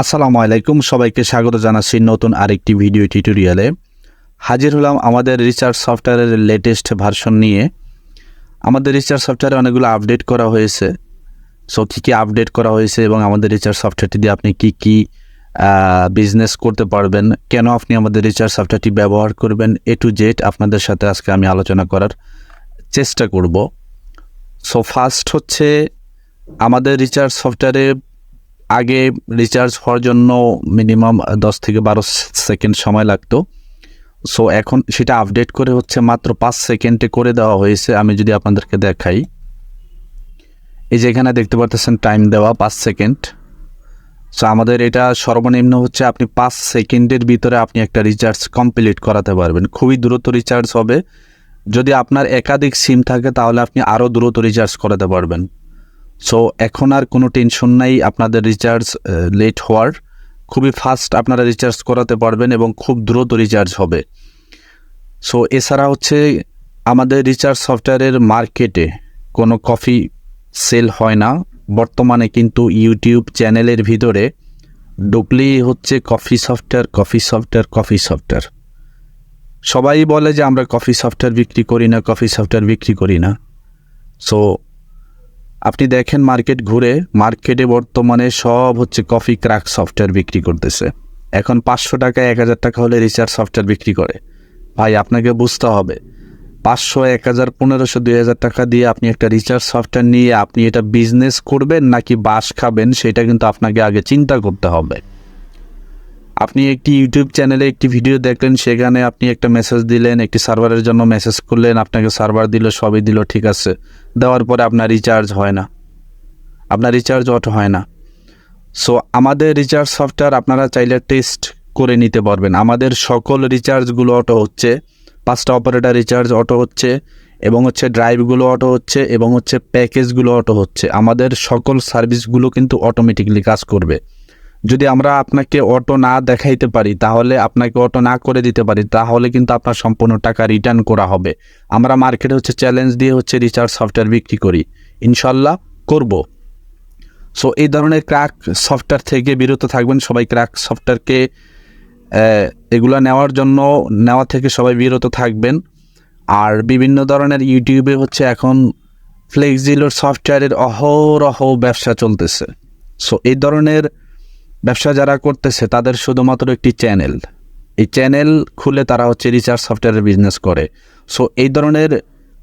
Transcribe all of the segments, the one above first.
আসসালামু আলাইকুম, সবাইকে স্বাগত জানাচ্ছি নতুন আরেকটি ভিডিও টিউটোরিয়ালে হাজির হলাম আমাদের রিচার্জ সফটওয়্যারের লেটেস্ট ভার্সন নিয়ে। আমাদের রিচার্জ সফটওয়্যারে অনেকগুলো আপডেট করা হয়েছে। সো কী কী আপডেট করা হয়েছে এবং আমাদের রিচার্জ সফটওয়্যারটি দিয়ে আপনি কী কী বিজনেস করতে পারবেন, কেন আপনি আমাদের রিচার্জ সফটওয়্যারটি ব্যবহার করবেন এ টু জেড আপনাদের সাথে আজকে আমি আলোচনা করার চেষ্টা করব। সো ফার্স্ট হচ্ছে আমাদের রিচার্জ সফটওয়্যারে আগে রিচার্জ হওয়ার জন্য মিনিমাম দশ থেকে বারো সেকেন্ড সময় লাগতো। সো এখন সেটা আপডেট করে হচ্ছে মাত্র পাঁচ সেকেন্ডে করে দেওয়া হয়েছে। আমি যদি আপনাদেরকে দেখাই। এই যে এখানে দেখতে পারতেছেন টাইম দেওয়া পাঁচ সেকেন্ড সো আমাদের এটা সর্বনিম্ন হচ্ছে আপনি পাঁচ সেকেন্ডের ভিতরে আপনি একটা রিচার্জ কমপ্লিট করাতে পারবেন। খুবই দ্রুত রিচার্জ হবে। যদি আপনার একাধিক সিম থাকে তাহলে আপনি আরও দ্রুত রিচার্জ করাতে পারবেন। সো এখন আর কোনো টেনশন নাই, আপনাদের রিচার্জ লেট হওয়ার। খুবই ফাস্ট আপনারা রিচার্জ করাতে পারবেন এবং খুব দ্রুত রিচার্জ হবে। সো এছাড়া হচ্ছে আমাদের রিচার্জ সফটওয়্যারের মার্কেটে কোনো কফি সেল হয় না। বর্তমানে কিন্তু ইউটিউব চ্যানেলের ভিতরে ঢুকলেই হচ্ছে coffee software coffee software coffee software সবাই বলে যে আমরা কফি সফটওয়্যার বিক্রি করি না কফি সফটওয়্যার বিক্রি করি না। সো আপনি দেখেন মার্কেট ঘুরে, মার্কেটে বর্তমানে সব হচ্ছে কফি ক্রাক সফটওয়্যার বিক্রি করতেছে। এখন পাঁচশো টাকা এক হাজার টাকা হলে রিচার্জ সফটওয়্যার বিক্রি করে। ভাই, আপনাকে বুঝতে হবে, পাঁচশো, এক হাজার, পনেরোশো, দুই হাজার টাকা দিয়ে আপনি একটা রিচার্জ সফটওয়্যার নিয়ে আপনি এটা বিজনেস করবেন নাকি বাস খাবেন, সেটা কিন্তু আপনাকে আগে চিন্তা করতে হবে। আপনি একটি ইউটিউব চ্যানেলে একটি ভিডিও দেখলেন, সেখানে আপনি একটা মেসেজ দিলেন, একটি সার্ভারের জন্য মেসেজ করলেন, আপনাকে সার্ভার দিল, সবই দিল, ঠিক আছে। দেওয়ার পরে আপনার রিচার্জ হয় না। আপনার রিচার্জ অটো হয় না। সো আমাদের রিচার্জ সফটওয়্যার আপনারা চাইলে টেস্ট করে নিতে পারবেন। আমাদের সকল রিচার্জগুলো অটো হচ্ছে। পাঁচটা অপারেটার রিচার্জ অটো হচ্ছে এবং হচ্ছে ড্রাইভগুলো অটো হচ্ছে এবং হচ্ছে প্যাকেজগুলো অটো হচ্ছে। আমাদের সকল সার্ভিসগুলো কিন্তু অটোমেটিকলি কাজ করবে। যদি আমরা আপনাকে অটো না দেখাইতে পারি, তাহলে আপনাকে অটো না করে দিতে পারি, তাহলে কিন্তু আপনার সম্পূর্ণ টাকা রিটার্ন করা হবে। আমরা মার্কেটে হচ্ছে চ্যালেঞ্জ দিয়ে হচ্ছে রিচার্জ সফটওয়্যার বিক্রি করি। ইনশাল্লাহ করব। সো এই ধরনের ক্র্যাক সফটওয়্যার থেকে বিরত থাকবেন। সবাই ক্র্যাক সফটওয়্যারকে এগুলো নেওয়ার জন্য, নেওয়া থেকে সবাই বিরত থাকবেন। আর বিভিন্ন ধরনের ইউটিউবে হচ্ছে এখন ফ্লেক্সিলোর সফটওয়্যারের অহরহ ব্যবসা চলতেছে। সো এই ধরনের ব্যবসা যারা করতেছে, তাদের শুধুমাত্র একটি চ্যানেল এই চ্যানেল খুলে তারা হচ্ছে রিচার্জ সফটওয়্যারের বিজনেস করে। সো এই ধরনের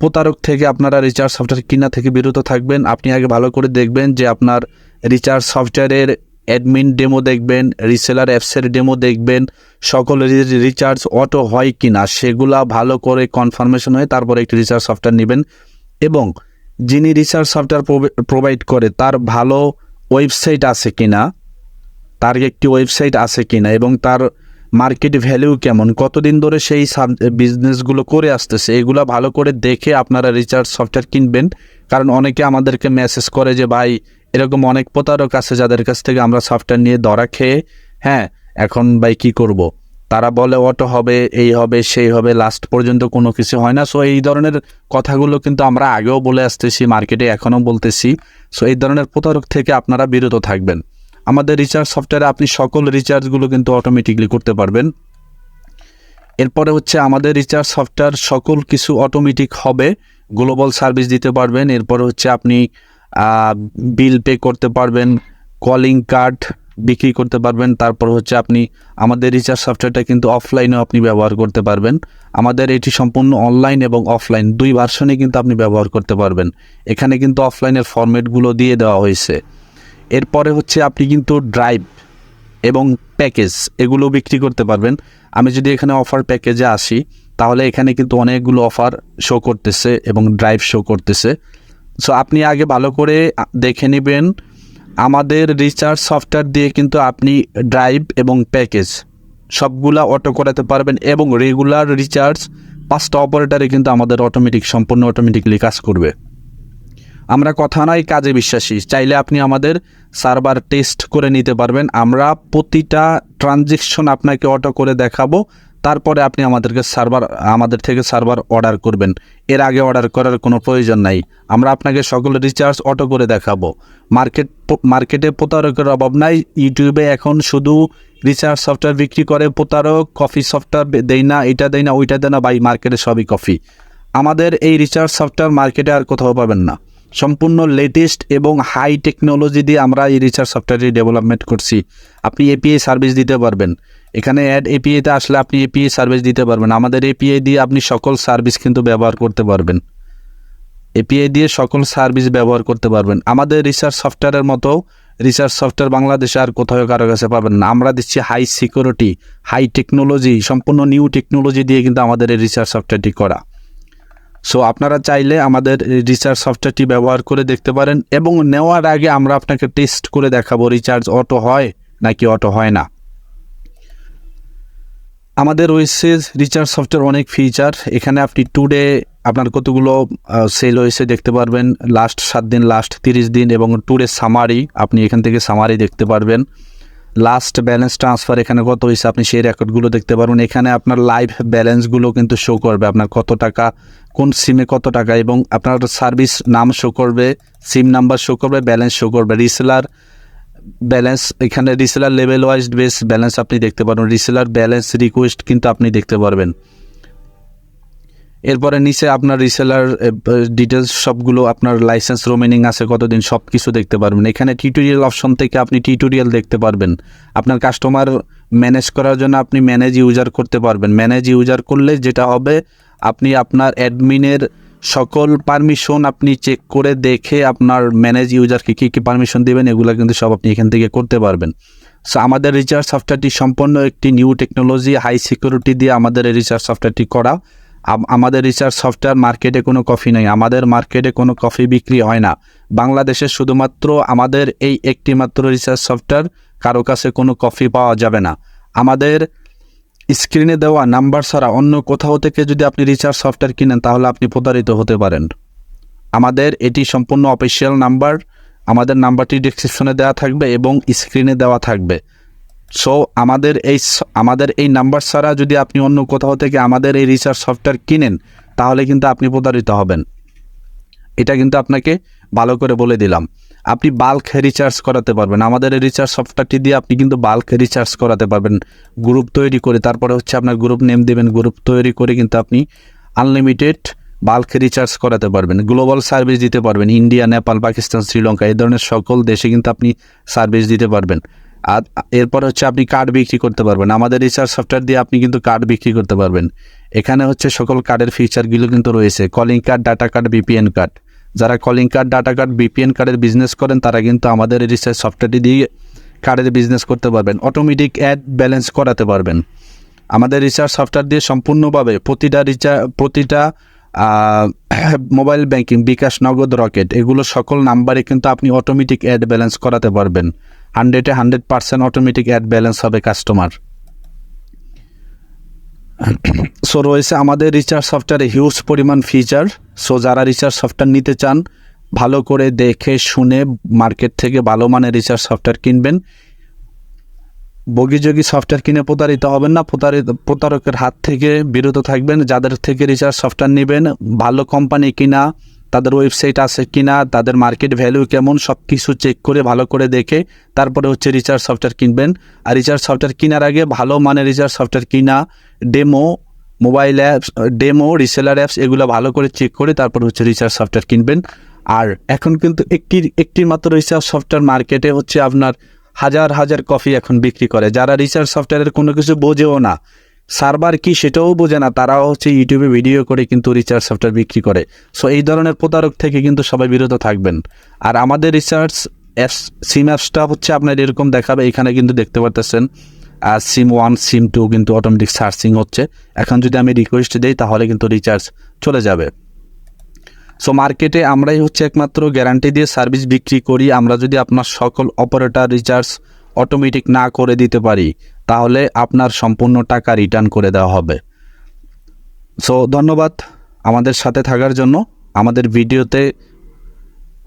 প্রতারক থেকে আপনারা রিচার্জ সফটওয়্যার কিনা থেকে বিরত থাকবেন। আপনি আগে ভালো করে দেখবেন যে আপনার রিচার্জ সফটওয়্যারের অ্যাডমিন ডেমো দেখবেন রিসেলার অ্যাপসের ডেমো দেখবেন, সকল রিচার্জ অটো হয় কি না সেগুলা ভালো করে কনফার্মেশন হয়ে তারপরে একটি রিচার্জ সফটওয়্যার নেবেন। এবং যিনি রিচার্জ সফটওয়্যার প্রোভাইড করে, তার ভালো ওয়েবসাইট আছে কি না তার একটি ওয়েবসাইট আছে কিনা এবং তার মার্কেট ভ্যালু কেমন? কতদিন ধরে সেই বিজনেসগুলো করে আসতেছে? এগুলো ভালো করে দেখে আপনারা রিচার্জ সফটওয়্যার কিনবেন। কারণ অনেকে আমাদেরকে মেসেজ করে যে, ভাই, এরকম অনেক প্রতারক আছে যাদের কাছ থেকে আমরা সফটওয়্যার নিয়ে ধরা খেয়ে হ্যাঁ এখন ভাই কি করব। তারা বলে, অটো হবে, এই হবে, সেই হবে লাস্ট পর্যন্ত কোনো কিছু হয় না। সো এই ধরনের কথাগুলো কিন্তু আমরা আগেও বলে আসতেছি মার্কেটে এখনও বলতেছি। সো এই ধরনের প্রতারক থেকে আপনারা বিরত থাকবেন। আমাদের রিচার্জ সফটওয়্যারে আপনি সকল রিচার্জগুলো কিন্তু অটোমেটিকলি করতে পারবেন। এরপরে হচ্ছে আমাদের রিচার্জ সফটওয়্যার সকল কিছু অটোমেটিক হবে গ্লোবাল সার্ভিস দিতে পারবেন। এরপরে হচ্ছে আপনি বিল পে করতে পারবেন কলিং কার্ড বিক্রি করতে পারবেন। তারপর হচ্ছে আপনি আমাদের রিচার্জ সফটওয়্যারটা কিন্তু অফলাইনেও আপনি ব্যবহার করতে পারবেন। আমাদের এটি সম্পূর্ণ অনলাইন এবং অফলাইন দুই ভার্সনে কিন্তু আপনি ব্যবহার করতে পারবেন। এখানে কিন্তু অফলাইনের ফরম্যাটগুলো দিয়ে দেওয়া হয়েছে। এরপরে হচ্ছে আপনি কিন্তু ড্রাইভ এবং প্যাকেজ এগুলো বিক্রি করতে পারবেন। আমি যদি এখানে অফার প্যাকেজে আসি, তাহলে এখানে কিন্তু অনেকগুলো অফার শো করতেছে এবং ড্রাইভ শো করতেছে। সো আপনি আগে ভালো করে দেখে নেবেন, আমাদের রিচার্জ সফটওয়্যার দিয়ে কিন্তু আপনি ড্রাইভ এবং প্যাকেজ সবগুলা অটো করাতে পারবেন এবং রেগুলার রিচার্জ পাঁচটা অপারেটারে কিন্তু আমাদের অটোমেটিক সম্পূর্ণ অটোমেটিকলি কাজ করবে। আমরা কথা নয় কাজে বিশ্বাসী। চাইলে আপনি আমাদের সার্ভার টেস্ট করে নিতে পারবেন। আমরা প্রতিটা ট্রানজেকশন আপনাকে অটো করে দেখাবো। তারপরে আপনি আমাদেরকে সার্ভার, আমাদের থেকে সার্ভার অর্ডার করবেন। এর আগে অর্ডার করার কোনো প্রয়োজন নাই। আমরা আপনাকে সকল রিচার্জ অটো করে দেখাবো। মার্কেট, মার্কেটে প্রতারকের অভাব নাই। ইউটিউবে এখন শুধু রিচার্জ সফটওয়্যার বিক্রি করে প্রতারক, কফি সফটওয়্যার দেয় না, এটা দেয় না, ওইটা দেয় না বাই মার্কেটে সবই কফি। আমাদের এই রিচার্জ সফটওয়্যার মার্কেটে আর কোথাও পাবেন না। সম্পূর্ণ লেটেস্ট এবং হাই টেকনোলজি দিয়ে আমরা এই রিচার্জ সফটওয়্যারটি ডেভেলপমেন্ট করছি। আপনি এপিআই সার্ভিস দিতে পারবেন। এখানে অ্যাড এপিআইতে আসলে আপনি এপিআই সার্ভিস দিতে পারবেন। আমাদের এপিআই দিয়ে আপনি সকল সার্ভিস কিন্তু ব্যবহার করতে পারবেন। এপিআই দিয়ে সকল সার্ভিস ব্যবহার করতে পারবেন। আমাদের রিসার্চ সফটওয়্যারের মতো রিসার্চ সফটওয়্যার বাংলাদেশে আর কোথাও কারও কাছে পাবেন না। আমরা দিচ্ছি হাই সিকিউরিটি হাই টেকনোলজি সম্পূর্ণ নিউ টেকনোলজি দিয়ে কিন্তু আমাদের এই রিসার্চ সফটওয়্যারটি করা। সো আপনারা চাইলে আমাদের রিচার্জ সফটওয়্যারটি ব্যবহার করে দেখতে পারেন এবং নেওয়ার আগে আমরা আপনাকে টেস্ট করে দেখাবো রিচার্জ অটো হয় নাকি অটো হয় না। আমাদের রয়েছে রিচার্জ সফটওয়্যার অনেক ফিচার এখানে আপনি টুডে আপনার কতগুলো সেল হয়েছে দেখতে পারবেন। লাস্ট সাত দিন লাস্ট তিরিশ দিন এবং টুডে সামারি আপনি এখান থেকে সামারি দেখতে পারবেন। লাস্ট ব্যালেন্স ট্রান্সফার এখানে কত হয়েছে, আপনি সেই রেকর্ডগুলো দেখতে পারবেন এখানে আপনার লাইভ ব্যালেন্সগুলো কিন্তু শো করবে, আপনার কত টাকা কোন সিমে কত টাকা এবং আপনার সার্ভিস নাম শো করবে সিম নাম্বার শো করবে ব্যালেন্স শো করবে। রিসেলার ব্যালেন্স এখানে reseller level wise base balance আপনি দেখতে পারবেন। রিসেলার ব্যালেন্স রিকোয়েস্ট কিন্তু আপনি দেখতে পারবেন। এরপরে নিচে আপনার রিসেলার ডিটেলস সবগুলো আপনার লাইসেন্স রোমেনিং আছে, কতদিন সব কিছু দেখতে পারবেন। এখানে টিউটোরিয়াল অপশন থেকে আপনি টিউটোরিয়াল দেখতে পারবেন। আপনার কাস্টমার ম্যানেজ করার জন্য আপনি ম্যানেজ ইউজার করতে পারবেন। ম্যানেজ ইউজার করলে যেটা হবে আপনি আপনার অ্যাডমিনের সকল পারমিশন আপনি চেক করে দেখে আপনার ম্যানেজ ইউজারকে কী কী পারমিশন দেবেন, এগুলো কিন্তু সব আপনি এখান থেকে করতে পারবেন। সো আমাদের রিচার্জ সফটওয়্যারটি সম্পূর্ণ একটি নিউ টেকনোলজি হাই সিকিউরিটি দিয়ে আমাদের এই রিচার্জ সফটওয়্যারটি করা। আমাদের রিচার্জ সফটওয়্যার মার্কেটে কোনো কফি নেই। আমাদের মার্কেটে কোনো কফি বিক্রি হয় না। বাংলাদেশে শুধুমাত্র আমাদের এই একটি মাত্র রিচার্জ সফটওয়্যার কারও কাছে কোনো কফি পাওয়া যাবে না। আমাদের স্ক্রিনে দেওয়া নাম্বার ছাড়া অন্য কোথাও থেকে যদি আপনি রিচার্জ সফটওয়্যার কিনেন, তাহলে আপনি প্রতারিত হতে পারেন। আমাদের এটি সম্পূর্ণ অফিসিয়াল নাম্বার। আমাদের নাম্বারটি ডিসক্রিপশনে দেওয়া থাকবে এবং স্ক্রিনে দেওয়া থাকবে। সো আমাদের এই আমাদের এই নাম্বার ছাড়া যদি আপনি অন্য কোথাও থেকে আমাদের এই রিচার্জ সফটওয়্যার কিনেন, তাহলে কিন্তু আপনি প্রতারিত হবেন। এটা কিন্তু আপনাকে ভালো করে বলে দিলাম। আপনি বাল্ক রিচার্জ করাতে পারবেন। আমাদের এই রিচার্জ সফটওয়্যারটি দিয়ে আপনি কিন্তু বাল্ক রিচার্জ করাতে পারবেন। গ্রুপ তৈরি করে, তারপরে হচ্ছে আপনার গ্রুপ নেম দেবেন। গ্রুপ তৈরি করে কিন্তু আপনি আনলিমিটেড বাল্ক রিচার্জ করাতে পারবেন। গ্লোবাল সার্ভিস দিতে পারবেন। ইন্ডিয়া নেপাল পাকিস্তান শ্রীলঙ্কা এই ধরনের সকল দেশে কিন্তু আপনি সার্ভিস দিতে পারবেন। আর এরপর হচ্ছে আপনি কার্ড বিক্রি করতে পারবেন। আমাদের রিচার্জ সফটওয়্যার দিয়ে আপনি কিন্তু কার্ড বিক্রি করতে পারবেন। এখানে হচ্ছে সকল কার্ডের ফিচারগুলো কিন্তু রয়েছে। Calling card data card VPN card যারা calling card data card VPN কার্ডের বিজনেস করেন, তারা কিন্তু আমাদের রিচার্জ সফটওয়্যারটি দিয়ে কার্ডের বিজনেস করতে পারবেন। অটোমেটিক অ্যাড ব্যালেন্স করাতে পারবেন। আমাদের রিচার্জ সফটওয়্যার দিয়ে সম্পূর্ণভাবে প্রতিটা রিচার্জ প্রতিটা মোবাইল ব্যাংকিং বিকাশ, নগদ, রকেট, এগুলো সকল নাম্বারে কিন্তু আপনি অটোমেটিক অ্যাড ব্যালেন্স করাতে পারবেন। হান্ড্রেডে hundred percent automatic add balance হবে কাস্টমার সো রয়েছে আমাদের রিচার্জ সফটওয়্যারে হিউজ পরিমাণ ফিচার সো যারা রিচার্জ সফটওয়্যার নিতে চান, ভালো করে দেখে শুনে মার্কেট থেকে ভালো মানের রিচার্জ সফটওয়্যার কিনবেন। বগিযোগী সফটওয়্যার কিনে প্রতারিত হবেন না, প্রতারিত, প্রতারকের হাত থেকে বিরত থাকবেন। যাদের থেকে রিচার্জ সফটওয়্যার নেবেন, ভালো কোম্পানি কিনা তাদের ওয়েবসাইট আছে কিনা, তাদের মার্কেট ভ্যালু কেমন সব কিছু চেক করে ভালো করে দেখে তারপরে হচ্ছে রিচার্জ সফটওয়্যার কিনবেন। আর রিচার্জ সফটওয়্যার কেনার আগে ভালো মানের রিচার্জ সফটওয়্যার কিনা demo mobile apps demo reseller apps এগুলো ভালো করে চেক করে তারপর হচ্ছে রিচার্জ সফটওয়্যার কিনবেন। আর এখন কিন্তু একটি একটি মাত্র রিচার্জ সফটওয়্যার মার্কেটে হচ্ছে আপনার হাজার হাজার কফি এখন বিক্রি করে। যারা রিচার্জ সফটওয়্যারের কোনো কিছু বোঝেও না সার্ভার কি সেটাও বোঝে না, তারাও হচ্ছে ইউটিউবে ভিডিও করে কিন্তু রিচার্জ সফটওয়্যার বিক্রি করে। সো এই ধরনের প্রতারক থেকে কিন্তু সবাই বিরত থাকবেন। আর আমাদের রিচার্জ সিম অ্যাপসটা হচ্ছে আপনার এরকম দেখাবে, এখানে কিন্তু দেখতে পারতেছেন। আর সিম ওয়ান, সিম টু কিন্তু অটোমেটিক সার্চিং হচ্ছে। এখন যদি আমি রিকোয়েস্ট দিই, তাহলে কিন্তু রিচার্জ চলে যাবে। সো মার্কেটে আমরাই হচ্ছে একমাত্র গ্যারান্টি দিয়ে সার্ভিস বিক্রি করি। আমরা যদি আপনার সকল অপারেটর রিচার্জ অটোমেটিক না করে দিতে পারি তাহলে আপনার সম্পূর্ণ টাকা রিটার্ন করে দেওয়া হবে। সো ধন্যবাদ আমাদের সাথে থাকার জন্য। আমাদের ভিডিওতে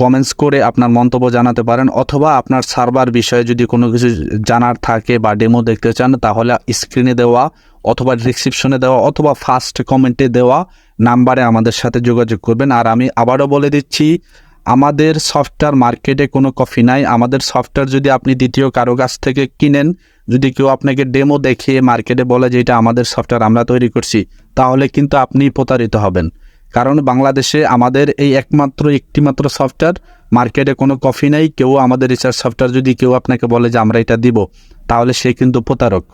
কমেন্টস করে আপনার মন্তব্য জানাতে পারেন, অথবা আপনার সার্ভার বিষয়ে যদি কোনো কিছু জানার থাকে বা ডেমো দেখতে চান, তাহলে স্ক্রিনে দেওয়া অথবা ডিসক্রিপশনে দেওয়া অথবা ফার্স্ট কমেন্টে দেওয়া নাম্বারে আমাদের সাথে যোগাযোগ করবেন। আর আমি আবারও বলে দিচ্ছি আমাদের সফটওয়্যার মার্কেটে কোনো কফি নাই। আমাদের সফটওয়্যার যদি আপনি দ্বিতীয় কারও কাছ থেকে কিনেন, যদি কেউ আপনাকে ডেমো দেখিয়ে মার্কেটে বলে যে এটা আমাদের সফটওয়্যার আমরা তৈরি করছি, তাহলে কিন্তু আপনি প্রতারিত হবেন। কারণ বাংলাদেশে আমাদের এই একমাত্র, একটিমাত্র সফটওয়্যার মার্কেটে কোনো কফি নেই। কেউ আমাদের রিসার্চ সফটওয়্যার যদি কেউ আপনাকে বলে যে আমরা এটা দিব, তাহলে সে কিন্তু প্রতারক।